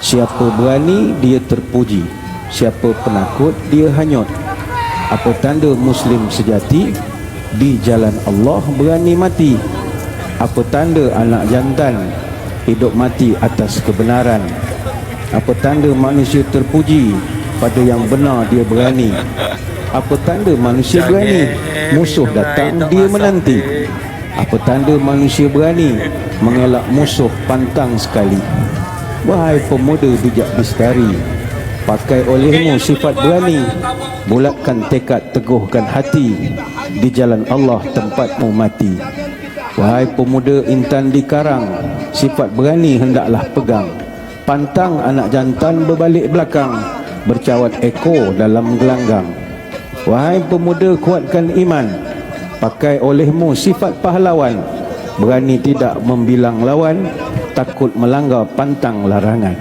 Siapa berani dia terpuji. Siapa penakut dia hanyut. Apa tanda muslim sejati? Di jalan Allah berani mati. Apa tanda anak jantan Hidup mati atas kebenaran? Apa tanda manusia terpuji Pada yang benar dia berani? Apa tanda manusia berani Musuh datang dia menanti? Apa tanda manusia berani Mengelak musuh pantang sekali Wahai pemuda bijak bistari Pakai olehmu sifat berani Bulatkan tekad teguhkan hati Di jalan Allah tempatmu mati. Wahai pemuda intan di karang Sifat berani hendaklah pegang. Pantang anak jantan berbalik belakang Bercawat ekor dalam gelanggang. Wahai pemuda kuatkan iman Pakai olehmu sifat pahlawan. Berani tidak membilang lawan Takut melanggar pantang larangan